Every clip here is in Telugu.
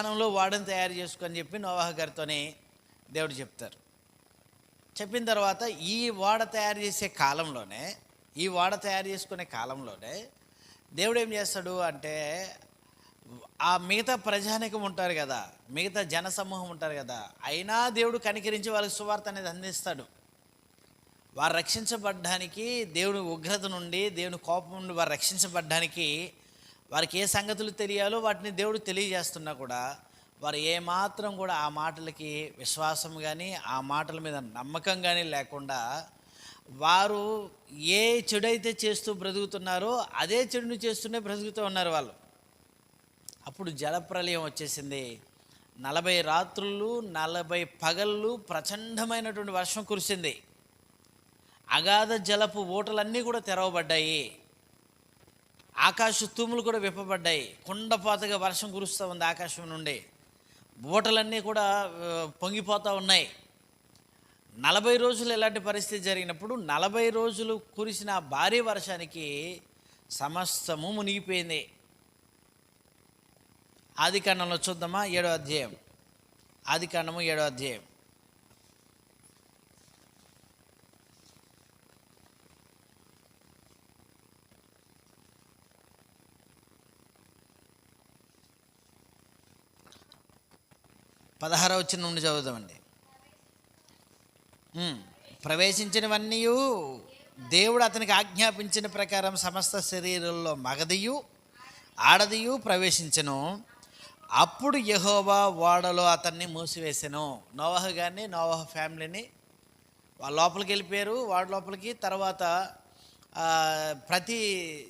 విధానంలో వాడని తయారు చేసుకొని చెప్పి నోవాహ గారితోనే దేవుడు చెప్తారు. చెప్పిన తర్వాత ఈ వాడ తయారు చేసే కాలంలోనే ఈ వాడ తయారు చేసుకునే కాలంలోనే దేవుడు ఏం చేస్తాడు అంటే ఆ మిగతా ప్రజానికం ఉంటారు కదా మిగతా జన సమూహం ఉంటారు కదా అయినా దేవుడు కనికరించి వాళ్ళకి సువార్త అనేది అందిస్తాడు. వారు రక్షించబడ్డానికి దేవుని ఉగ్రత నుండి దేవుని కోపం నుండి వారు రక్షించబడ్డానికి వారికి ఏ సంగతులు తెలియాలో వాటిని దేవుడు తెలియజేస్తున్నా కూడా వారు ఏమాత్రం కూడా ఆ మాటలకి విశ్వాసం కానీ ఆ మాటల మీద నమ్మకం కానీ లేకుండా వారు ఏ చెడైతే చేస్తూ బ్రతుకుతున్నారో అదే చెడును చేస్తూనే బ్రతుకుతూ ఉన్నారు వాళ్ళు. అప్పుడు జలప్రలయం వచ్చేసింది. నలభై రాత్రులు నలభై పగళ్ళు ప్రచండమైనటువంటి వర్షం కురిసింది. అగాధ జలపు ఓటలన్నీ కూడా తెరవబడ్డాయి. ఆకాశ తూములు కూడా విప్పబడ్డాయి. కుండపాతగా వర్షం కురుస్తూ ఉంది ఆకాశం నుండి. బూటలన్నీ కూడా పొంగిపోతూ ఉన్నాయి. నలభై రోజులు ఇలాంటి పరిస్థితి జరిగినప్పుడు నలభై రోజులు కురిసిన భారీ వర్షానికి సమస్తము మునిగిపోయింది. ఆది కాండంలో చూద్దామా? ఏడో అధ్యాయం. ఆది కాండము ఏడో అధ్యాయం. పదహార వచ్చిన నుండి చదువుదామండి. ప్రవేశించినవన్నీ దేవుడు అతనికి ఆజ్ఞాపించిన ప్రకారం సమస్త శరీరంలో మగదియు ఆడదియు ప్రవేశించను. అప్పుడు యహోవా వాడలో అతన్ని మూసివేసాను. నోవహ గారిని నోవహ ఫ్యామిలీని వాళ్ళ లోపలికి వెళ్ళిపోయారు. వాడి లోపలికి తర్వాత ప్రతి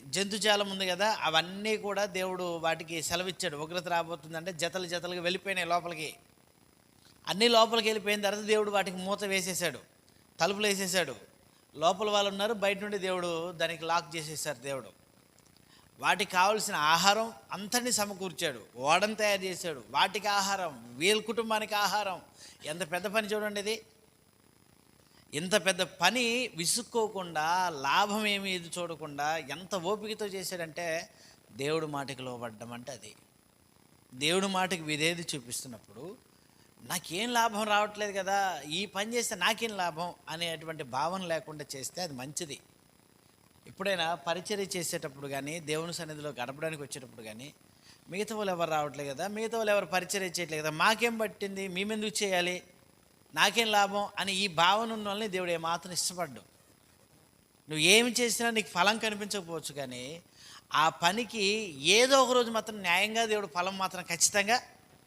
జంతుజాలం ఉంది కదా అవన్నీ కూడా దేవుడు వాటికి సెలవిచ్చాడు. ఉగ్రత రాబోతుందంటే జతలు జతలుగా వెళ్ళిపోయినాయి లోపలికి. అన్నీ లోపలికి వెళ్ళిపోయిన తర్వాత దేవుడు వాటికి మూత వేసేసాడు తలుపులు వేసేసాడు లోపల వాళ్ళు ఉన్నారు బయట నుండి దేవుడు దానికి లాక్ చేసేసారు దేవుడు. వాటికి కావలసిన ఆహారం అంతటిని సమకూర్చాడు. ఓడను తయారు చేశాడు. వాటికి ఆహారం వీళ్ళ కుటుంబానికి ఆహారం. ఎంత పెద్ద పని చూడండి ఇది. ఇంత పెద్ద పని విసుక్కోకుండా లాభం ఏమి ఇది చూడకుండా ఎంత ఓపికతో చేశాడంటే దేవుడు మాటకి లోబడ్డం అంటే అది. దేవుడి మాటకి విధేది చూపిస్తున్నప్పుడు నాకేం లాభం రావట్లేదు కదా ఈ పని చేస్తే నాకేం లాభం అనేటువంటి భావన లేకుండా చేస్తే అది మంచిది. ఎప్పుడైనా పరిచర్య చేసేటప్పుడు కానీ దేవుని సన్నిధిలో గడపడానికి వచ్చేటప్పుడు కానీ మిగతా వాళ్ళు ఎవరు రావట్లేదు కదా మిగతా వాళ్ళు ఎవరు పరిచర్య చేయట్లేదు కదా మాకేం పట్టింది మేమెందుకు చేయాలి నాకేం లాభం అని ఈ భావన ఉన్న వాళ్ళని దేవుడు ఏమాత్రం ఇష్టపడ్డు. నువ్వు ఏమి చేసినా నీకు ఫలం కనిపించకపోవచ్చు కానీ ఆ పనికి ఏదో ఒక రోజు మాత్రం న్యాయంగా దేవుడు ఫలం మాత్రం ఖచ్చితంగా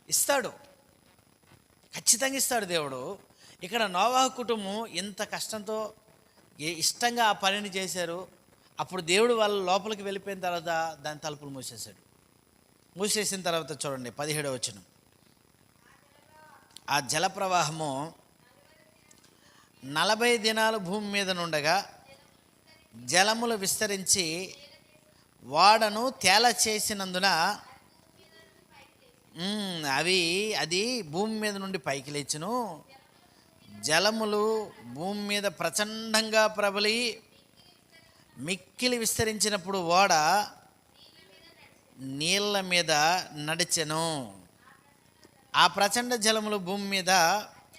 ఇస్తాడు. ఖచ్చితంగా ఇస్తాడు దేవుడు. ఇక్కడ నోవాహ కుటుంబం ఇంత కష్టంతో ఏ- ఇష్టంగా ఆ పనిని చేశారు. అప్పుడు దేవుడు వాళ్ళ లోపలికి వెళ్ళిపోయిన తర్వాత దాని తలుపులు మూసేశాడు. మూసేసిన తర్వాత చూడండి పదిహేడవ వచనం. ఆ జల ప్రవాహము నలభై దినాలు భూమి మీద నుండగా జలములు విస్తరించి వాడను తేల చేసినందున అవి అది భూమి మీద నుండి పైకి లేచును. జలములు భూమి మీద ప్రచండంగా ప్రబలి మిక్కిలి విస్తరించినప్పుడు ఓడ నీళ్ళ మీద నడిచెను. ఆ ప్రచండ జలములు భూమి మీద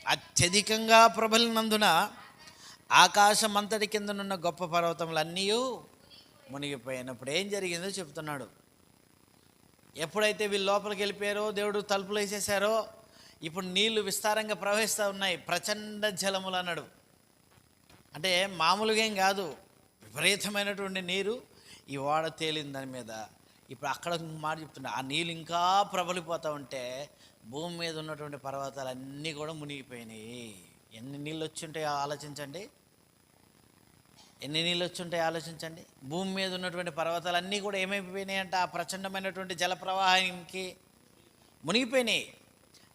అత్యధికంగా ప్రబలినందున ఆకాశం అంతటి కిందనున్న గొప్ప పర్వతములన్నీ మునిగిపోయినప్పుడు ఏం జరిగిందో చెప్తున్నాడు. ఎప్పుడైతే వీళ్ళు లోపలికి వెళ్ళిపోయారో దేవుడు తలుపులు వేసేసారో ఇప్పుడు నీళ్ళు విస్తారంగా ప్రవహిస్తూ ఉన్నాయి. ప్రచండ జలములు అన్నాడు. అంటే మామూలుగా ఏం కాదు. విపరీతమైనటువంటి నీరు ఈ ఓడ తేలింది దాని మీద. ఇప్పుడు అక్కడ మాట చెప్తున్నా. ఆ నీళ్ళు ఇంకా ప్రబలిపోతూ ఉంటే భూమి మీద ఉన్నటువంటి పర్వతాలు అన్నీ కూడా మునిగిపోయినాయి. ఎన్ని నీళ్ళు వచ్చి ఉంటాయో ఆలోచించండి. ఎన్ని నీళ్ళు వచ్చి ఆలోచించండి? భూమి మీద ఉన్నటువంటి పర్వతాలన్నీ కూడా ఏమైపోయినాయి అంటే? ఆ ప్రచండమైనటువంటి జల ప్రవాహానికి మునిగిపోయినాయి.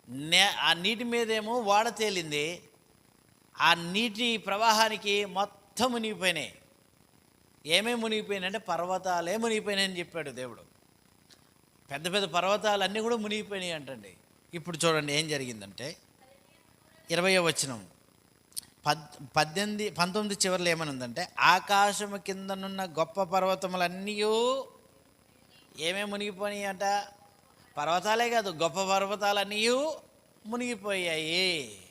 నే ఆ నీటి మీదేమో వాడ తేలింది. ఆ నీటి ప్రవాహానికి మొత్తం మునిగిపోయినాయి. ఏమేమి మునిగిపోయినాయంటే పర్వతాలే మునిగిపోయినాయని చెప్పాడు దేవుడు. పెద్ద పెద్ద పర్వతాలన్నీ కూడా మునిగిపోయినాయి అంటండి. ఇప్పుడు చూడండి ఏం జరిగిందంటే ఇరవయో వచనం. పద్ పద్దెనిమిది పంతొమ్మిది చివరిలో ఏమని ఉందంటే ఆకాశము కిందనున్న గొప్ప పర్వతములన్నీ ఏమేమి మునిగిపోయినాయి అంట పర్వతాలే కాదు గొప్ప పర్వతాలన్నీ మునిగిపోయాయి.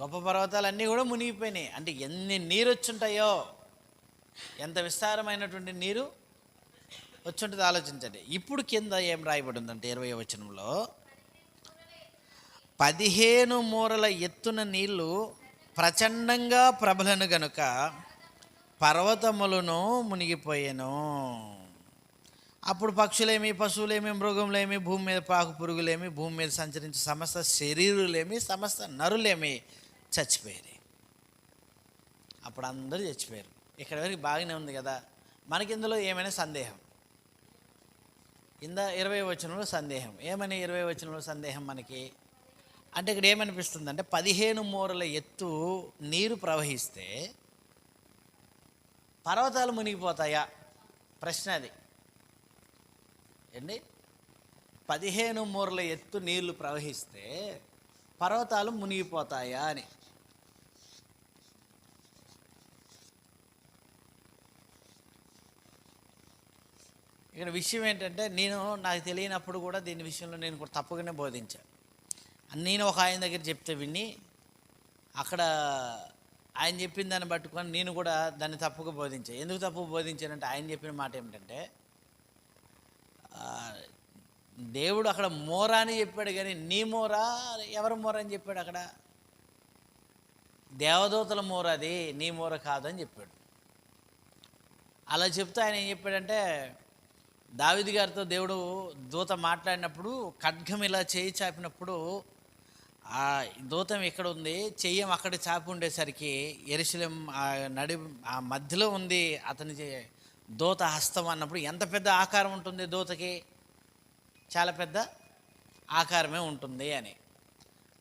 గొప్ప పర్వతాలన్నీ కూడా మునిగిపోయినాయి. అంటే ఎన్ని నీరు వచ్చుంటాయో ఎంత విస్తారమైనటువంటి నీరు వచ్చుంటుంది ఆలోచించండి. ఇప్పుడు కింద ఏం రాయబడి ఉందంటే ఇరవై వచనంలో పదిహేను మూరల ఎత్తున నీళ్ళు ప్రచండంగా ప్రబలను గనుక పర్వతములను మునిగిపోయాను. అప్పుడు పక్షులేమి పశువులేమి మృగములేమి భూమి మీద పాకు పురుగులేమి భూమి మీద సంచరించే సమస్త శరీరులేమి సమస్త నరులేమి చచ్చిపోయారు అప్పుడు అందరూ చచ్చిపోయారు. ఇక్కడ వరకు బాగానే ఉంది కదా. మనకి ఇందులో ఏమైనా సందేహం? ఇందా ఇరవై వచనంలో సందేహం. ఏమని ఇరవై వచనంలో సందేహం మనకి? అంటే ఇక్కడ ఏమనిపిస్తుంది అంటే పదిహేను మూరల ఎత్తు నీరు ప్రవహిస్తే పర్వతాలు మునిగిపోతాయా? ప్రశ్న అది. ఏంటి పదిహేను మూరల ఎత్తు నీళ్ళు ప్రవహిస్తే పర్వతాలు మునిగిపోతాయా అని. ఇక్కడ విషయం ఏంటంటే నేను నాకు తెలియనప్పుడు కూడా దీని విషయంలో నేను కూడా తప్పుగానే బోధించాను. నేను ఒక ఆయన దగ్గర చెప్తే విని అక్కడ ఆయన చెప్పిన దాన్ని పట్టుకొని నేను కూడా దాన్ని తప్పుగా బోధించాను ఎందుకు తప్పుగా బోధించానంటే ఆయన చెప్పిన మాట ఏమిటంటే దేవుడు అక్కడ మోరా అని చెప్పాడు కానీ నీ మోరా ఎవరి మోర అని చెప్పాడు అక్కడ? దేవదూతల మోర అది నీ మోర కాదని చెప్పాడు. అలా చెప్తే ఆయన ఏం చెప్పాడంటే దావిది గారితో దేవుడు దూత మాట్లాడినప్పుడు ఖడ్గం ఇలా చేయి చాపినప్పుడు ఆ దూతం ఇక్కడ ఉంది. చెయ్యం అక్కడ చాపి ఉండేసరికి ఎరుశలం ఆ నడి ఆ మధ్యలో ఉంది అతని చే- దూత హస్తం అన్నప్పుడు ఎంత పెద్ద ఆకారం ఉంటుంది దూతకి? చాలా పెద్ద ఆకారమే ఉంటుంది అని.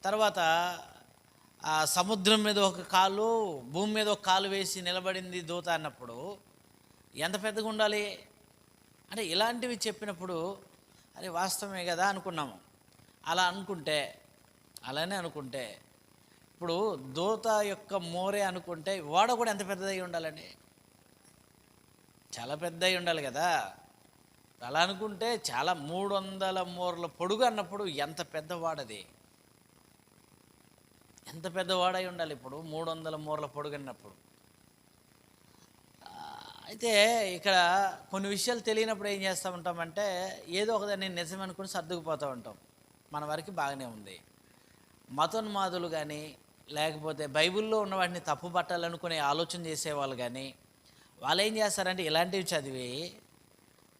తర్వాత ఆ సముద్రం మీద ఒక కాలు భూమి మీద ఒక కాలు వేసి నిలబడింది దూత అన్నప్పుడు ఎంత పెద్దగా ఉండాలి? అంటే ఇలాంటివి చెప్పినప్పుడు అది వాస్తవమే కదా అనుకున్నాము. అలా అనుకుంటే అలానే అనుకుంటే ఇప్పుడు దూత యొక్క మోరే అనుకుంటే వాడ కూడా ఎంత పెద్దదై ఉండాలండి చాలా పెద్ద ఉండాలి కదా. అలా అనుకుంటే చాలా మూడు వందల మూరల పొడుగు అన్నప్పుడు ఎంత పెద్దవాడది ఎంత పెద్దవాడై ఉండాలి ఇప్పుడు? మూడు వందల మూరల పొడుగు అన్నప్పుడు. అయితే ఇక్కడ కొన్ని విషయాలు తెలియనప్పుడు ఏం చేస్తూ ఉంటామంటే ఏదో ఒకదాన్ని నిజం అనుకుని సర్దుకుపోతూ ఉంటాం. మన వరకు బాగానే ఉంది. మతోన్మాదులు కానీ లేకపోతే బైబిల్లో ఉన్న వాటిని తప్పు పట్టాలనుకునే ఆలోచన చేసేవాళ్ళు కానీ వాళ్ళు ఏం చేస్తారంటే ఇలాంటివి చదివి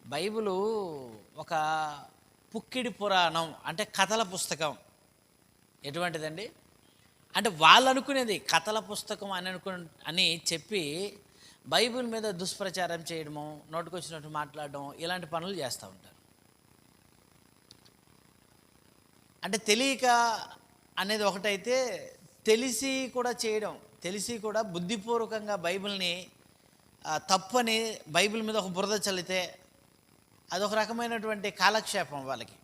బైబిలు ఒక పుక్కిడి పురాణం అంటే కథల పుస్తకం. ఎటువంటిదండి? అంటే వాళ్ళు అనుకునేది కథల పుస్తకం అని అనుకు అని చెప్పి బైబిల్ మీద దుష్ప్రచారం చేయడము నోటుకొచ్చినట్టు మాట్లాడడం ఇలాంటి పనులు చేస్తూ ఉంటారు. అంటే తెలియక అనేది ఒకటైతే తెలిసి కూడా చేయడం తెలిసి కూడా బుద్ధిపూర్వకంగా బైబిల్ని తప్పని బైబిల్ మీద ఒక బురద చల్లితే అదొక రకమైనటువంటి కాలక్షేపం వాళ్ళకి.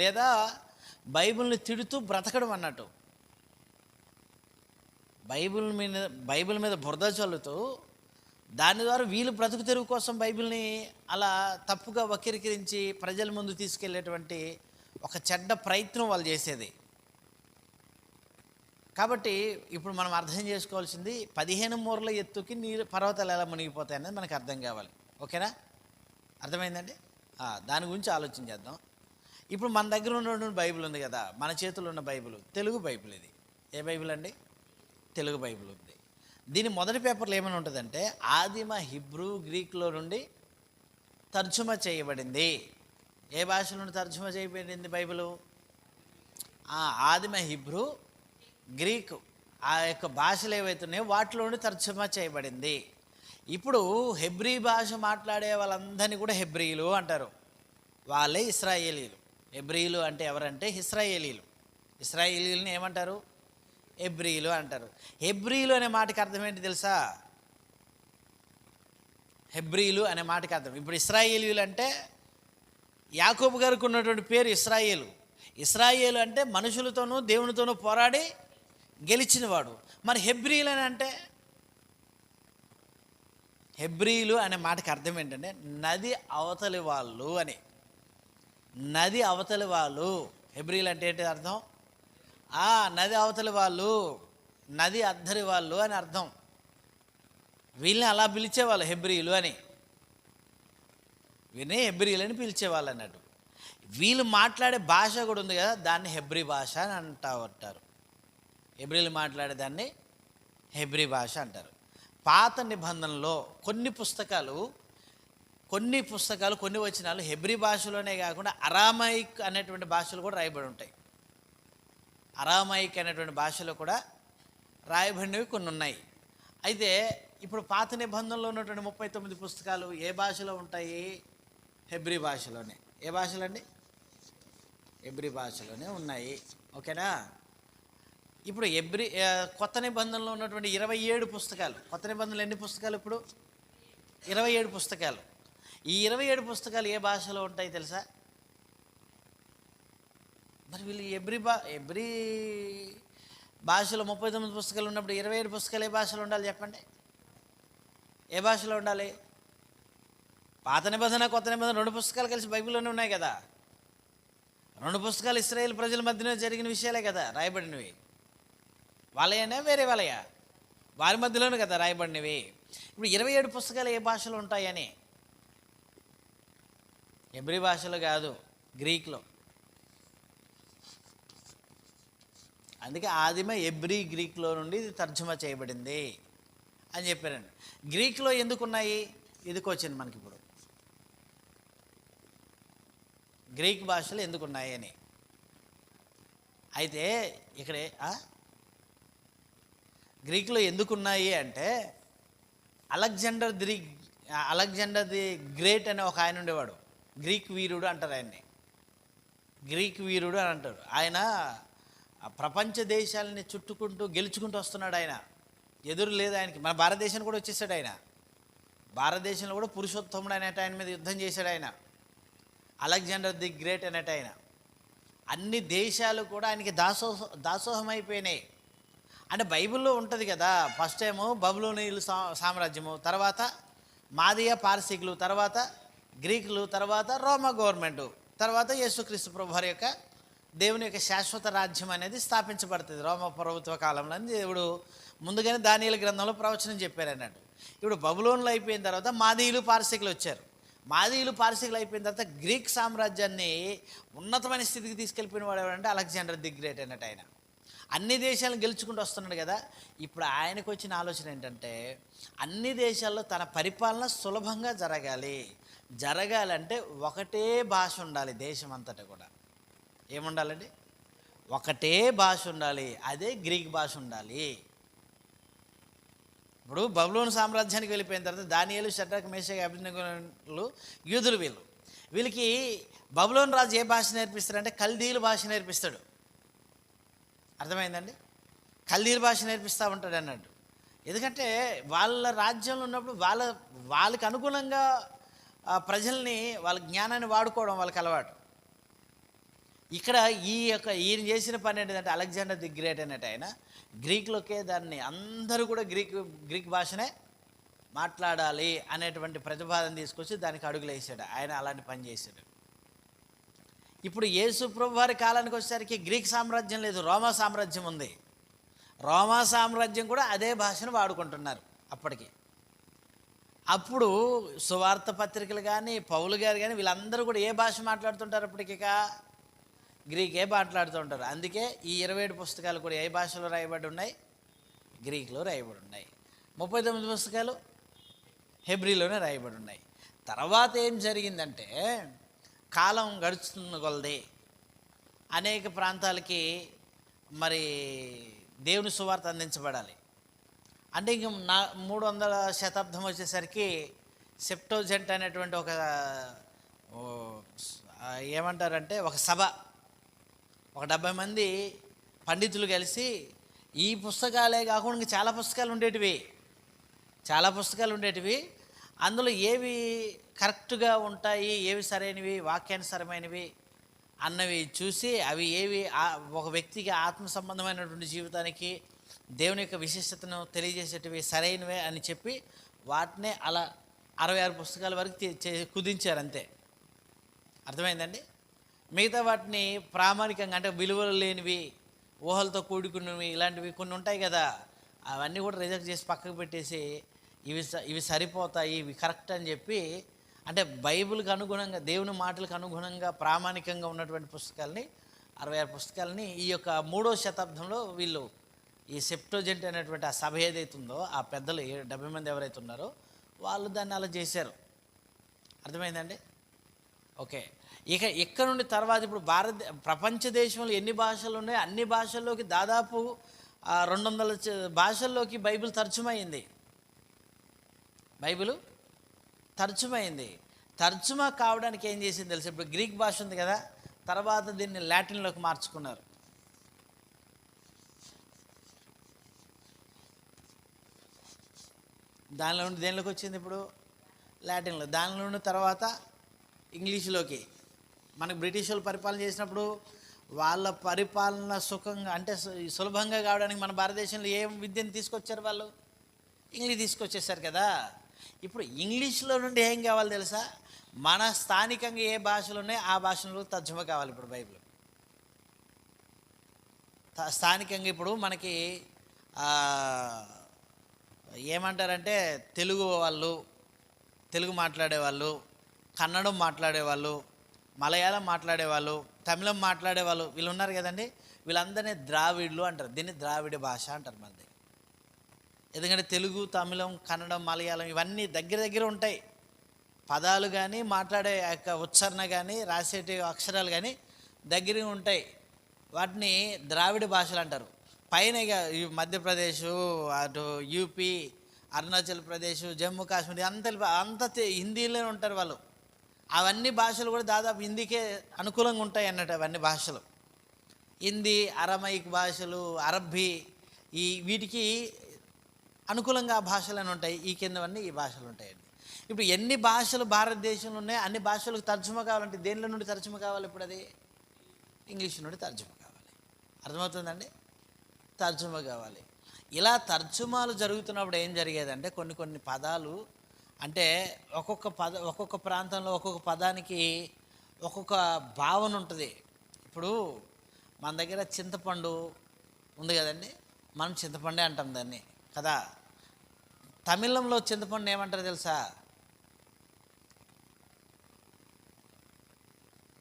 లేదా బైబిల్ని తిడుతూ బ్రతకడం అన్నట్టు. బైబిల్ మీద బైబిల్ మీద బురద చల్లుతూ దాని ద్వారా వీళ్ళు బ్రతుకు తెరువు కోసం బైబిల్ని అలా తప్పుగా వక్రీకరించి ప్రజల ముందు తీసుకెళ్ళేటువంటి ఒక చెడ్డ ప్రయత్నం వాళ్ళు చేసేది. కాబట్టి ఇప్పుడు మనం అర్థం చేసుకోవాల్సింది పదిహేను మూరల ఎత్తుకి నీరు పర్వతాలు ఎలా మునిగిపోతాయి అనేది మనకు అర్థం కావాలి. ఓకేనా? అర్థమైందండి? దాని గురించి ఆలోచన చేద్దాం. ఇప్పుడు మన దగ్గర ఉన్నటువంటి బైబిల్ ఉంది కదా మన చేతుల్లో ఉన్న బైబిల్ తెలుగు బైబిల్ ఇది. ఏ బైబిల్ అండి? తెలుగు బైబిల్ ఉంది. దీని మొదటి పేపర్లో ఏమైనా ఉంటుందంటే ఆదిమ హిబ్రూ గ్రీక్లో నుండి తర్జుమా చేయబడింది. ఏ భాష నుండి తర్జుమా చేయబడింది బైబిలు? ఆదిమ హిబ్రూ గ్రీకు ఆ యొక్క భాషలు ఏవైతే ఉన్నాయో వాటిలో తర్జుమా చేయబడింది. ఇప్పుడు హెబ్రీ భాష మాట్లాడే వాళ్ళందరినీ కూడా హెబ్రీలు అంటారు. వాళ్ళే ఇస్రాయేలీలు. హెబ్రీలు అంటే ఎవరంటే ఇస్రాయేలీలు. ఇస్రాయేలీలని ఏమంటారు? హెబ్రీలు అంటారు. హెబ్రీలు అనే మాటకి అర్థం ఏంటి తెలుసా? హెబ్రీలు అనే మాటకి అర్థం. ఇప్పుడు ఇస్రాయేలీలు అంటే యాకోబు గారికి ఉన్నటువంటి పేరు ఇస్రాయేలు. ఇస్రాయేలు అంటే మనుషులతోనూ దేవునితోనూ పోరాడి గెలిచినవాడు. మరి హెబ్రియులు అని అంటే? హెబ్రీలు అనే మాటకి అర్థం ఏంటంటే నది అవతలి వాళ్ళు అని. నది అవతలి వాళ్ళు. హెబ్రియులు అంటే ఏంటి అర్థం? ఆ నది అవతలి వాళ్ళు నది అద్దరి వాళ్ళు అని అర్థం. వీళ్ళని అలా పిలిచేవాళ్ళు హెబ్రియులు అని. వీళ్ళని హెబ్రియులు అని పిలిచేవాళ్ళు అన్నట్టు. వీళ్ళు మాట్లాడే భాష కూడా ఉంది కదా దాన్ని హెబ్రి భాష అని అంటా ఉంటారు హెబ్రిలు మాట్లాడేదాన్ని హెబ్రి భాష అంటారు. పాత నిబంధనలో కొన్ని పుస్తకాలు కొన్ని పుస్తకాలు కొన్ని వచనాలు హెబ్రి భాషలోనే కాకుండా అరామైక్ అనేటువంటి భాషలు కూడా రాయబడి ఉంటాయి. అరామైక్ అనేటువంటి భాషలో కూడా రాయబడినవి కొన్ని ఉన్నాయి. అయితే ఇప్పుడు పాత నిబంధనలో ఉన్నటువంటి ముప్పై తొమ్మిది పుస్తకాలు ఏ భాషలో ఉంటాయి? హెబ్రి భాషలోనే. ఏ భాషలో అండి హెబ్రి భాషలోనే ఉన్నాయి. ఓకేనా? ఇప్పుడు ఎబ్రి కొత్త నిబంధనలో ఉన్నటువంటి ఇరవై ఏడు పుస్తకాలు. కొత్త నిబంధనలు ఎన్ని పుస్తకాలు ఇప్పుడు? ఇరవై ఏడు పుస్తకాలు. ఈ ఇరవై ఏడు పుస్తకాలు ఏ భాషలో ఉంటాయి తెలుసా? మరి వీళ్ళు ఎబ్రి బా ఎబ్రి భాషలో ముప్పై తొమ్మిది పుస్తకాలు ఉన్నప్పుడు ఇరవై ఏడు పుస్తకాలు ఏ భాషలో ఉండాలి చెప్పండి? ఏ భాషలో ఉండాలి? పాత నిబంధన కొత్త నిబంధన రెండు పుస్తకాలు కలిసి బైబిల్లోనే ఉన్నాయి కదా. రెండు పుస్తకాలు ఇస్రాయేల్ ప్రజల మధ్యన జరిగిన విషయాలే కదా రాయబడినవి. వాళ్ళయనా వేరే వాళ్ళయ? వారి మధ్యలోనే కదా రాయబడినవి. ఇప్పుడు ఇరవై ఏడు పుస్తకాలు ఏ భాషలో ఉంటాయని? ఎబ్రి భాషలో కాదు గ్రీక్లో. అందుకే ఆదిమ ఎబ్రి గ్రీక్లో నుండి ఇది తర్జుమా చేయబడింది అని చెప్పారండి. గ్రీక్లో ఎందుకు ఉన్నాయి వచ్చింది మనకి ఇప్పుడు గ్రీక్ భాషలు ఎందుకున్నాయి అని. అయితే ఇక్కడే గ్రీక్లో ఎందుకు ఉన్నాయి అంటే Alexander the Alexander the great అనే ఒక ఆయన ఉండేవాడు. గ్రీక్ వీరుడు అంటారు ఆయన్ని. గ్రీక్ వీరుడు అని అంటారు. ఆయన ప్రపంచ దేశాలని చుట్టుకుంటూ గెలుచుకుంటూ వస్తున్నాడు ఆయన. ఎదురు లేదు ఆయనకి. మన భారతదేశానికి కూడా వచ్చేసాడు ఆయన. భారతదేశంలో కూడా పురుషోత్తముడు అనేట ఆయన మీద యుద్ధం చేశాడు ఆయన. అలెగ్జాండర్ ది గ్రేట్ అనేట ఆయన. అన్ని దేశాలు కూడా ఆయనకి దాసోహ దాసోహం అయిపోయినాయి అంటే బైబిల్లో ఉంటుంది కదా ఫస్ట్ ఏమో బబులోనీయులు సా సామ్రాజ్యము తర్వాత మాదియ పార్సికులు తర్వాత గ్రీకులు తర్వాత రోమా గవర్నమెంట్ తర్వాత యేసుక్రీస్తు ప్రభు యొక్క దేవుని యొక్క శాశ్వత రాజ్యం అనేది స్థాపించబడుతుంది రోమ ప్రభుత్వ కాలంలో దేవుడు ముందుగానే దానియుల గ్రంథంలో ప్రవచనం చెప్పారు అన్నట్టు ఇప్పుడు బబులోన్లు అయిపోయిన తర్వాత మాదీయులు పార్సికులు వచ్చారు. మాదీయులు పార్సికులు అయిపోయిన తర్వాత గ్రీక్ సామ్రాజ్యాన్ని ఉన్నతమైన స్థితికి తీసుకెళ్ళిపోయిన వాడు ఎవరంటే అలెగ్జాండర్ ది గ్రేట్ అన్నట్టు ఆయన. అన్ని దేశాలను గెలుచుకుంటూ వస్తున్నాడు కదా. ఇప్పుడు ఆయనకు వచ్చిన ఆలోచన ఏంటంటే అన్ని దేశాల్లో తన పరిపాలన సులభంగా జరగాలి. జరగాలంటే ఒకటే భాష ఉండాలి దేశం అంతటా కూడా. ఏముండాలండి? ఒకటే భాష ఉండాలి అదే గ్రీక్ భాష ఉండాలి. ఇప్పుడు బబులోన్ సామ్రాజ్యానికి వెళ్ళిపోయిన తర్వాత దానియలు షడ్రక్ మేషక అభినందనలు యూదులు వీళ్ళు. వీళ్ళకి బబులోన్ రాజు ఏ భాష నేర్పిస్తాడంటే కల్దీలు భాష నేర్పిస్తాడు. అర్థమైందండి? కల్దీలు భాష నేర్పిస్తూ ఉంటాడు అన్నట్టు ఎందుకంటే వాళ్ళ రాజ్యంలో ఉన్నప్పుడు వాళ్ళ వాళ్ళకి అనుగుణంగా ప్రజల్ని వాళ్ళ జ్ఞానాన్ని వాడుకోవడం వాళ్ళకి అలవాటు. ఇక్కడ ఈ యొక్క ఈయన చేసిన పని ఏంటంటే అలెగ్జాండర్ ది గ్రేట్ అనేట ఆయన. గ్రీక్లోకే దాన్ని అందరూ కూడా గ్రీక్ గ్రీక్ భాషనే మాట్లాడాలి అనేటువంటి ప్రతిపాదన తీసుకొచ్చి దానికి అడుగులు వేసాడు. ఆయన అలాంటి పని చేశాడు. ఇప్పుడు యేసు ప్రభు వారి కాలానికి వచ్చేసరికి గ్రీక్ సామ్రాజ్యం లేదు రోమా సామ్రాజ్యం ఉంది. రోమా సామ్రాజ్యం కూడా అదే భాషను వాడుకుంటున్నారు అప్పటికి. అప్పుడు సువార్త పత్రికలు కానీ పౌలు గారు కానీ వీళ్ళందరూ కూడా ఏ భాష మాట్లాడుతుంటారు అప్పటికిక గ్రీకే మాట్లాడుతూ ఉంటారు అందుకే ఈ ఇరవై ఏడు పుస్తకాలు కూడా ఏ భాషలో రాయబడి ఉన్నాయి? గ్రీక్లో రాయబడి ఉన్నాయి. ముప్పై తొమ్మిది పుస్తకాలు హెబ్రిలోనే రాయబడి ఉన్నాయి. తర్వాత ఏం జరిగిందంటే కాలం గడుచుతున్న కొలది. అనేక ప్రాంతాలకి మరి దేవుని సువార్త అందించబడాలి. అంటే ఇంక నా మూడు వందల శతాబ్దం వచ్చేసరికి సెప్టోజెంట్ అనేటువంటి ఒక ఏమంటారంటే ఒక సభ. ఒక డెబ్బై మంది పండితులు కలిసి ఈ పుస్తకాలే కాకుండా చాలా పుస్తకాలు ఉండేటివి. చాలా పుస్తకాలు ఉండేటివి. అందులో ఏవి కరెక్ట్గా ఉంటాయి ఏవి సరైనవి వాక్యానుసరమైనవి అన్నవి చూసి అవి ఏవి ఒక వ్యక్తికి ఆత్మ సంబంధమైనటువంటి జీవితానికి దేవుని యొక్క విశిష్టతను తెలియజేసేటివి సరైనవే అని చెప్పి వాటినే అలా అరవై ఆరు పుస్తకాల వరకు చే- కుదించారు అంతే. అర్థమైందండి? మిగతా వాటిని ప్రామాణికంగా అంటే విలువలు లేనివి ఊహలతో కూడుకున్నవి ఇలాంటివి కొన్ని ఉంటాయి కదా అవన్నీ కూడా రిజెక్ట్ చేసి పక్కకు పెట్టేసి ఇవి స- ఇవి సరిపోతాయి ఇవి కరెక్ట్ అని చెప్పి అంటే బైబిల్కి అనుగుణంగా దేవుని మాటలకు అనుగుణంగా ప్రామాణికంగా ఉన్నటువంటి పుస్తకాలని అరవై ఆరు పుస్తకాలని ఈ యొక్క మూడో శతాబ్దంలో వీళ్ళు ఈ సెప్టోజెంట్ అనేటువంటి ఆ సభ ఏదైతే ఉందో ఆ పెద్దలు డెబ్బై మంది ఎవరైతే ఉన్నారో వాళ్ళు దాన్ని అలా చేశారు. అర్థమైందండి? ఓకే. ఇక ఇక్కడ నుండి తర్వాత ఇప్పుడు భారత ప్రపంచ దేశంలో ఎన్ని భాషలు ఉన్నాయో అన్ని భాషల్లోకి దాదాపు రెండు వందల భాషల్లోకి బైబిల్ తర్జుమైంది బైబిల్ తర్జుమైంది. తర్జుమా కావడానికి ఏం చేసింది తెలుసు? ఇప్పుడు గ్రీక్ భాష ఉంది కదా తర్వాత దీన్ని లాటిన్లోకి మార్చుకున్నారు. దానిలో నుండి దేనిలోకి వచ్చింది ఇప్పుడు? లాటిన్లో. దానిలో నుండి తర్వాత ఇంగ్లీష్లోకి. మనకు బ్రిటిష్ వాళ్ళు పరిపాలన చేసినప్పుడు వాళ్ళ పరిపాలన సుఖంగా అంటే సులభంగా కావడానికి మన భారతదేశంలో ఏం విద్యను తీసుకొచ్చారు వాళ్ళు? ఇంగ్లీష్ తీసుకొచ్చేసారు కదా. ఇప్పుడు ఇంగ్లీష్లో నుండి ఏం కావాలి తెలుసా? మన స్థానికంగా ఏ భాషలు ఉన్నాయో ఆ భాషలో తర్జుమా కావాలి ఇప్పుడు బైబిల్. స్థానికంగా ఇప్పుడు మనకి ఏమంటారంటే తెలుగు వాళ్ళు తెలుగు మాట్లాడేవాళ్ళు కన్నడం మాట్లాడేవాళ్ళు మలయాళం మాట్లాడేవాళ్ళు తమిళం మాట్లాడేవాళ్ళు వీళ్ళు ఉన్నారు కదండి? వీళ్ళందరినీ ద్రావిడ్లు అంటారు. దీన్ని ద్రావిడ భాష అంటారు మనది ఎందుకంటే తెలుగు తమిళం కన్నడం మలయాళం ఇవన్నీ దగ్గర దగ్గర ఉంటాయి. పదాలు కానీ మాట్లాడే యొక్క ఉచ్చారణ కానీ రాసేటి అక్షరాలు కానీ దగ్గరగా ఉంటాయి. వాటిని ద్రావిడ భాషలు అంటారు. పైన ఈ మధ్యప్రదేశ్ అటు యూపీ అరుణాచల్ ప్రదేశ్ జమ్మూ కాశ్మీర్ అంత అంత హిందీలోనే ఉంటారు వాళ్ళు. అవన్నీ భాషలు కూడా దాదాపు హిందీకే అనుకూలంగా ఉంటాయి అన్నట్టు అవన్నీ భాషలు. హిందీ అరమైక్ భాషలు అరబ్బీ ఈ వీటికి అనుకూలంగా ఆ భాషలు ఉంటాయి. ఈ కిందవన్నీ ఈ భాషలు ఉంటాయండి. ఇప్పుడు ఎన్ని భాషలు భారతదేశంలో ఉన్నాయో అన్ని భాషలకు తర్జుమా కావాలంటే దేనిలో నుండి తర్జుమ కావాలి ఇప్పుడు అది? ఇంగ్లీష్ నుండి తర్జుమ కావాలి. అర్థమవుతుందండి? తర్జుమా కావాలి. ఇలా తర్జుమాలు జరుగుతున్నప్పుడు ఏం జరిగేదంటే కొన్ని కొన్ని పదాలు అంటే ఒక్కొక్క పద ఒక్కొక్క ప్రాంతంలో ఒక్కొక్క పదానికి ఒక్కొక్క భావన ఉంటుంది. ఇప్పుడు మన దగ్గర చింతపండు ఉంది కదండి? మనం చింతపండే అంటాం దాన్ని కదా? తమిళంలో చింతపండు ఏమంటారు తెలుసా?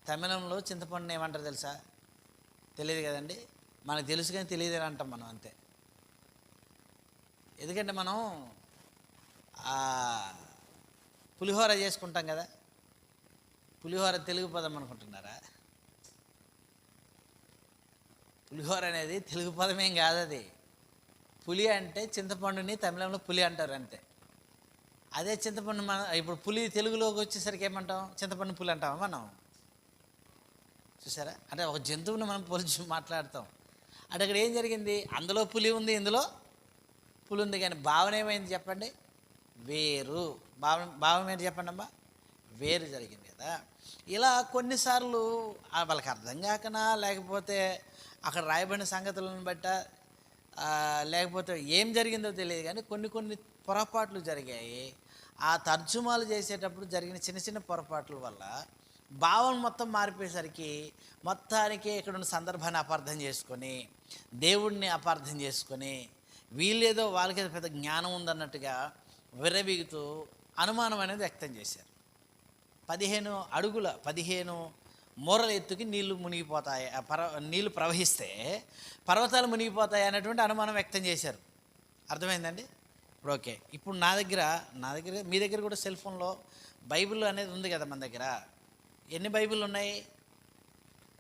తమిళంలో చింతపండుని ఏమంటారు తెలుసా? తెలియదు కదండి. మనకు తెలుసు కానీ తెలియదు అని అంటాం మనం అంతే. ఎందుకంటే మనం పులిహోర చేసుకుంటాం కదా. పులిహోర తెలుగు పదం అనుకుంటున్నారా? పులిహోర అనేది తెలుగు పదమేం కాదు అది. పులి అంటే చింతపండుని తమిళంలో పులి అంటారు అంతే. అదే చింతపండు మన ఇప్పుడు పులి తెలుగులోకి వచ్చేసరికి ఏమంటాం? చింతపండు పులి అంటామా మనం? చూసారా? అంటే ఒక జంతువుని మనం పోల్చి మాట్లాడతాం. అంటే అక్కడ ఏం జరిగింది? అందులో పులి ఉంది ఇందులో పులి ఉంది. కానీ భావన ఏమైంది చెప్పండి? వేరు. భావం భావం ఏంటి చెప్పండి అమ్మా? వేరు జరిగింది కదా. ఇలా కొన్నిసార్లు వాళ్ళకి అర్థం కాకనా? లేకపోతే అక్కడ రాయబడిన సంగతులను బట్ట లేకపోతే ఏం జరిగిందో తెలియదు కానీ కొన్ని కొన్ని పొరపాట్లు జరిగాయి. ఆ తర్జుమాలు చేసేటప్పుడు జరిగిన చిన్న చిన్న పొరపాట్ల వల్ల భావం మొత్తం మారిపోయేసరికి మొత్తానికి ఇక్కడ ఉన్న సందర్భాన్ని అపార్థం చేసుకొని దేవుడిని అపార్థం చేసుకొని వీళ్ళేదో వాళ్ళకేదో పెద్ద జ్ఞానం ఉందన్నట్టుగా విర్రవీగుతూ అనుమానం అనేది వ్యక్తం చేశారు. పదిహేను అడుగుల పదిహేను మూరలు ఎత్తుకి నీళ్ళు మునిగిపోతాయి పర్వ నీళ్ళు ప్రవహిస్తే పర్వతాలు మునిగిపోతాయి అనేటువంటి అనుమానం వ్యక్తం చేశారు. అర్థమైందండి? ఇప్పుడు ఓకే. ఇప్పుడు నా దగ్గర నా దగ్గర మీ దగ్గర కూడా సెల్ ఫోన్లో బైబిల్ అనేది ఉంది కదా మన దగ్గర. ఎన్ని బైబిల్ ఉన్నాయి?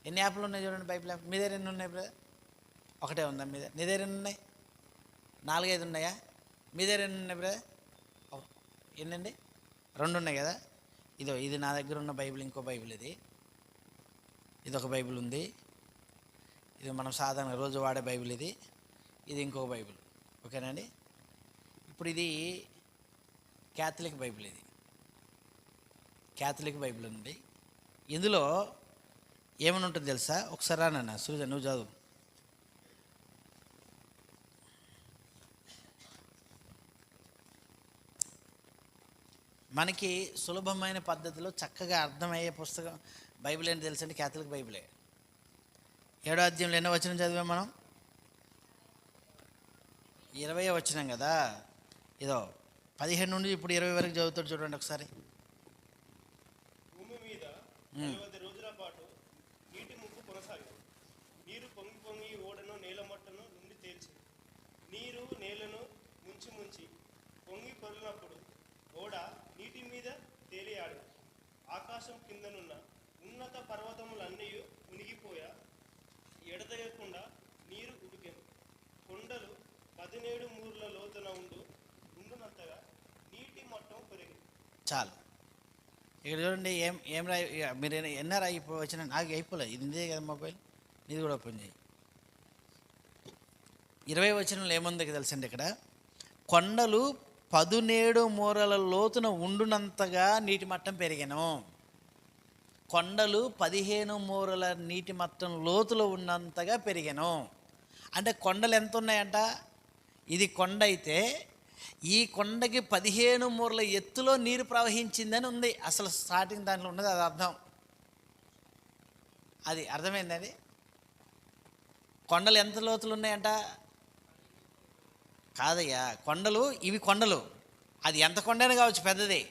ఎన్ని యాప్లు ఉన్నాయి చూడండి బైబిల్ యాప్. మీ దగ్గర ఎన్ని ఉన్నాయి బ్రదర్? ఒకటే ఉందా మీ దగ్గర? నీ దగ్గర ఎన్ని ఉన్నాయి? నాలుగైదు ఉన్నాయా? మీ దగ్గర ఎన్ని ఉన్నాయి బ్రదర్? ఓ, ఎన్నండి? రెండు ఉన్నాయి కదా? ఇదో ఇది నా దగ్గర ఉన్న బైబిల్ ఇంకో బైబిల్ ఇది. ఇది ఒక బైబిల్ ఉంది. ఇది మనం సాధారణ రోజు వాడే బైబిల్ ఇది. ఇది ఇంకొక బైబిల్. ఓకేనండి? ఇప్పుడు ఇది క్యాథలిక్ బైబిల్ ఇది. క్యాథలిక్ బైబిల్ ఉంది. ఇందులో ఏమని ఉంటుంది తెలుసా? ఒకసారి రానన్న సూర్య నువ్వు చదువు. మనకి సులభమైన పద్ధతిలో చక్కగా అర్థమయ్యే పుస్తకం బైబిల్ ఏంటి తెలుసండి? క్యాథలిక్ బైబిలే. ఏడో అధ్యాయంలో ఎన్నో వచ్చిన చదివాం మనం? ఇరవై వచ్చినాం కదా? ఇదో పదిహేను నుండి ఇప్పుడు ఇరవై వరకు చదువుతాడు చూడండి ఒకసారి. భూమి మీద రోజుల పాటు నీటి ముప్పు కొనసాగింది. నీరు పొంగి పొంగి ఓడను నేల మట్టను నుండి తేల్చి నీరు నేలను ముంచి ముంచి పొంగి పొరినప్పుడు ఓడ నీటి మీద తేలియాడు ఆకాశం కిందనున్న ఉన్నత పర్వతములన్నీ మునిగిపోయా? ఎడతెగకుండా నీరు ఉడికెను. కొండలు పదిహేడు మూర్ల లోతున ఉండు ఉండునంతగా నీటి మట్టం పెరిగింది చాలు. ఇక్కడ చూడండి ఏం ఏం రాయి మీరు ఎన్న- ఎన్న వచ్చిన నాకు అయిపోలేదు ఇది ఇదే కదా మొబైల్? ఇది కూడా ఓపెన్ చేయి. ఇరవై వచనంలో ఏముంది తెలుసండి ఇక్కడ? కొండలు పదునేడు మూరల లోతున ఉండునంతగా నీటి మట్టం పెరిగాను. కొండలు పదిహేను మూరల నీటి మట్టం లోతులో ఉన్నంతగా పెరిగాను. అంటే కొండలు ఎంత ఉన్నాయంట ఇది కొండ అయితే ఈ కొండకి పదిహేను మూరల ఎత్తులో నీరు ప్రవహించిందని ఉంది. అసలు స్టార్టింగ్ దాంట్లో ఉన్నది అది అర్థం. అది అర్థమైందండి కొండలు ఎంత లోతులు ఉన్నాయంట? కాదయ్యా కొండలు ఇవి కొండలు. అది ఎంత కొండైనా కావచ్చు పెద్దది.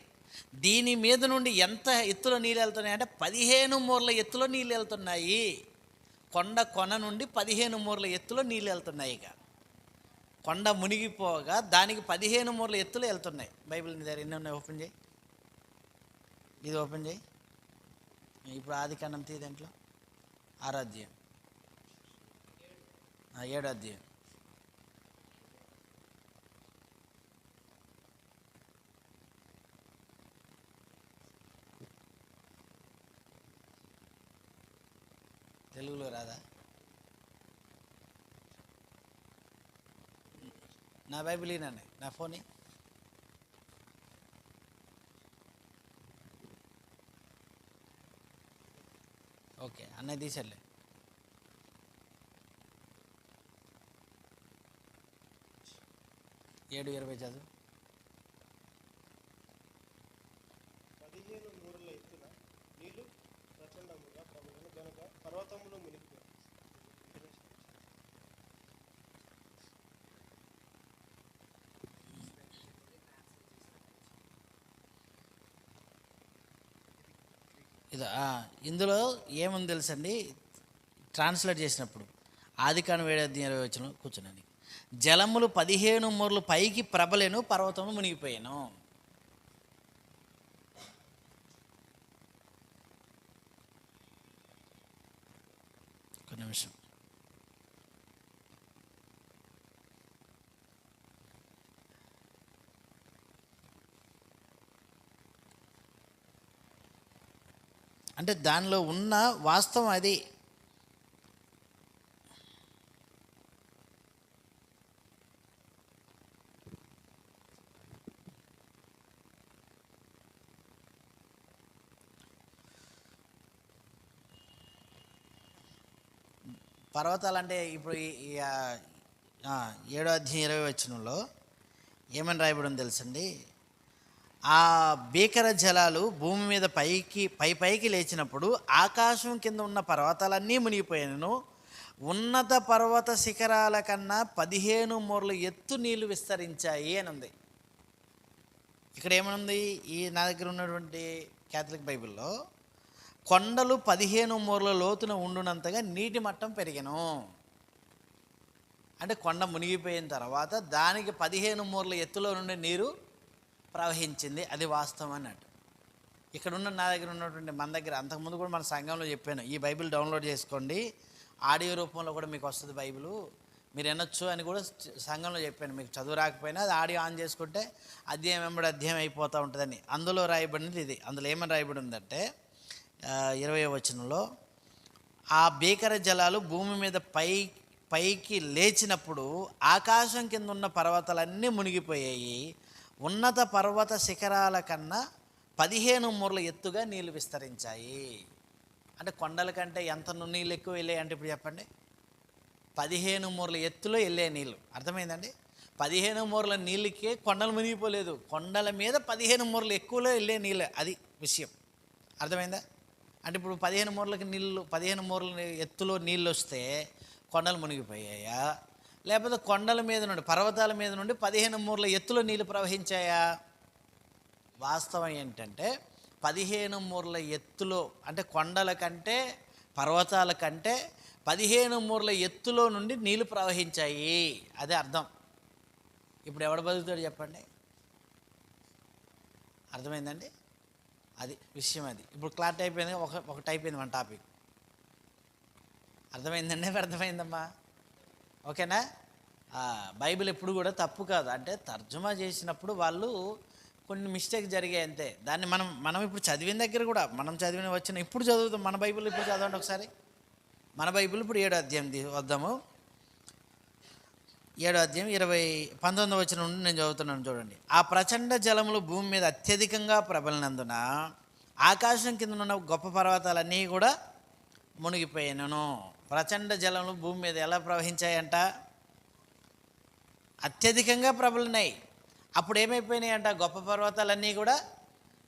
దీని మీద నుండి ఎంత ఎత్తులో నీళ్ళు వెళ్తున్నాయి అంటే పదిహేను మూరల ఎత్తులో నీళ్ళు వెళ్తున్నాయి. కొండ కొన నుండి పదిహేను మూరల ఎత్తులో నీళ్ళు వెళ్తున్నాయి ఇక. కొండ మునిగిపోగా దానికి పదిహేను మూరల ఎత్తులో వెళ్తున్నాయి. బైబిల్ నీ దగ్గర ఎన్ని ఉన్నాయి? ఓపెన్ చేయి. ఇది ఓపెన్ చేయి. ఇప్పుడు ఆది కాండం తీ దాంట్లో. ఆరాధ్యం ఏడో అధ్యాయం. నా బైబిల్ ఈనండి నా ఫోన్ ఓకే అన్నయ్య తీసేళ్ళే ఏడు ఇరవై చదువు పదిహేను మూరల ఎత్తున నీళ్ళు ప్రచండముగా ప్రబలను గనుక పర్వతములు మునిగిపోయాయి ఇది ఆ, ఇందులో ఏముంది తెలుసండి? ట్రాన్స్లేట్ చేసినప్పుడు. ఆది కాను వేడి ఇరవై వచ్చిన కూర్చున్నాను జలములు పదిహేను మూరలు పైకి ప్రబలేను పర్వతము మునిగిపోయాను ఒక నిమిషం అంటే దానిలో ఉన్న వాస్తవం అది. పర్వతాలు అంటే ఇప్పుడు ఏడో అధ్యాయం ఇరవై వచ్చినంలో ఏమని రాయబడి తెలుసండి? ఆ భీకర జలాలు భూమి మీద పైకి పై పైకి లేచినప్పుడు ఆకాశం కింద ఉన్న పర్వతాలన్నీ మునిగిపోయాను. ఉన్నత పర్వత శిఖరాల కన్నా పదిహేను మూరలు ఎత్తు నీళ్ళు విస్తరించాయి అని ఉంది ఇక్కడ ఏమనుంది? ఈ నా దగ్గర ఉన్నటువంటి క్యాథలిక్ బైబిల్లో కొండలు పదిహేను మూరల లోతున ఉండునంతగా నీటి మట్టం పెరిగను. అంటే కొండ మునిగిపోయిన తర్వాత దానికి పదిహేను మూరల ఎత్తులో నుండి నీరు ప్రవహించింది. అది వాస్తవం అన్నట్టు. ఇక్కడ ఉన్న నా దగ్గర ఉన్నటువంటి మన దగ్గర అంతకుముందు కూడా మన సంఘంలో చెప్పాను ఈ బైబిల్ డౌన్లోడ్ చేసుకోండి. ఆడియో రూపంలో కూడా మీకు వస్తుంది బైబిల్. మీరు వినొచ్చు అని కూడా సంఘంలో చెప్పాను మీకు చదువు రాకపోయినా అది ఆడియో ఆన్ చేసుకుంటే అధ్యాయం వెంబడి అధ్యాయం అయిపోతూ ఉంటుందని. అందులో రాయబడినది ఇది. అందులో ఏమని రాయబడి ఉందంటే ఇరవై వచనంలో ఆ భీకర జలాలు భూమి మీద పై పైకి లేచినప్పుడు ఆకాశం కింద ఉన్న పర్వతాలన్నీ మునిగిపోయాయి. ఉన్నత పర్వత శిఖరాల కన్నా పదిహేను మూరల ఎత్తుగా నీళ్ళు విస్తరించాయి. అంటే కొండల కంటే ఎంత నీళ్ళు ఎక్కువ వెళ్ళాయి అంటే ఇప్పుడు చెప్పండి. పదిహేను మూరల ఎత్తులో వెళ్ళే నీళ్ళు అర్థమైందండి? పదిహేను మూరల నీళ్ళకే కొండలు మునిగిపోలేదు. కొండల మీద పదిహేను మూరలు ఎక్కువలో వెళ్ళే నీళ్ళు అది విషయం. అర్థమైందా? అంటే ఇప్పుడు పదిహేను మూరలకి నీళ్ళు పదిహేను మూరల ఎత్తులో నీళ్ళు వస్తే కొండలు మునిగిపోయాయా? లేకపోతే కొండల మీద నుండి పర్వతాల మీద నుండి పదిహేను మూరల ఎత్తులో నీళ్ళు ప్రవహించాయా? వాస్తవం ఏంటంటే పదిహేను మూరల ఎత్తులో అంటే కొండల కంటే పర్వతాల కంటే పదిహేను మూరల ఎత్తులో నుండి నీళ్ళు ప్రవహించాయి. అదే అర్థం. ఇప్పుడు ఎవడు బతుకుతాడు చెప్పండి? అర్థమైందండి? అది విషయం అది. ఇప్పుడు క్లారిటీ అయిపోయింది ఒక ఒకటి అయిపోయింది మన టాపిక్. అర్థమైందండి? అర్థమైందమ్మా? ఓకేనా? బైబిల్ ఎప్పుడు కూడా తప్పు కాదు. అంటే తర్జుమా చేసినప్పుడు వాళ్ళు కొన్ని మిస్టేక్ జరిగాయి అంతే. దాన్ని మనం మనం ఇప్పుడు చదివిన దగ్గర కూడా మనం చదివిన వచ్చిన ఇప్పుడు చదువుతాం. మన బైబిల్ ఇప్పుడు చదవండి ఒకసారి? మన బైబిల్ ఇప్పుడు ఏడో అధ్యాయం వద్దాము. ఏడో అధ్యాయం ఇరవై పంతొమ్మిది వచ్చిన నుండి నేను చదువుతున్నాను చూడండి. ఆ ప్రచండ జలములు భూమి మీద అత్యధికంగా ప్రబలినందున ఆకాశం కింద ఉన్న గొప్ప పర్వతాలన్నీ కూడా మునిగిపోయాను ప్రచండ జలములు భూమి మీద ఎలా ప్రవహించాయంట? అత్యధికంగా ప్రబలినాయి. అప్పుడు ఏమైపోయినాయి అంట గొప్ప పర్వతాలన్నీ కూడా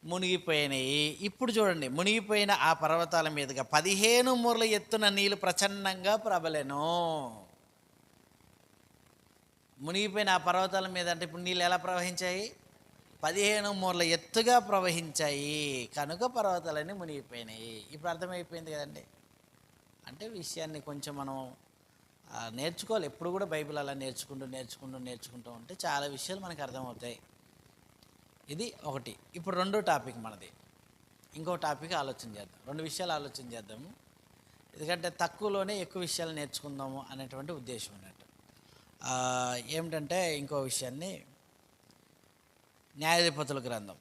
మునిగిపోయినాయి. ఇప్పుడు చూడండి మునిగిపోయిన ఆ పర్వతాల మీదుగా పదిహేను మూరల ఎత్తున నీళ్ళు ప్రచండంగా ప్రబలెను. మునిగిపోయిన ఆ పర్వతాల మీద అంటే ఇప్పుడు నీళ్ళు ఎలా ప్రవహించాయి? పదిహేను మూరల ఎత్తుగా ప్రవహించాయి. కనుక పర్వతాలన్నీ మునిగిపోయినాయి. ఇప్పుడు అర్థమైపోయింది కదండి. అంటే విషయాన్ని కొంచెం మనం నేర్చుకోవాలి. ఎప్పుడు కూడా బైబిల్ అలా నేర్చుకుంటూ నేర్చుకుంటూ నేర్చుకుంటూ ఉంటే చాలా విషయాలు మనకు అర్థమవుతాయి. ఇది ఒకటి. ఇప్పుడు రెండో టాపిక్ మనది. ఇంకో టాపిక్ ఆలోచన చేద్దాం. రెండు విషయాలు ఆలోచన చేద్దాము. ఎందుకంటే తక్కువలోనే ఎక్కువ విషయాలు నేర్చుకుందాము అనేటువంటి ఉద్దేశం అన్నట్టు. ఏమిటంటే ఇంకో విషయాన్ని. న్యాయాధిపతుల గ్రంథం.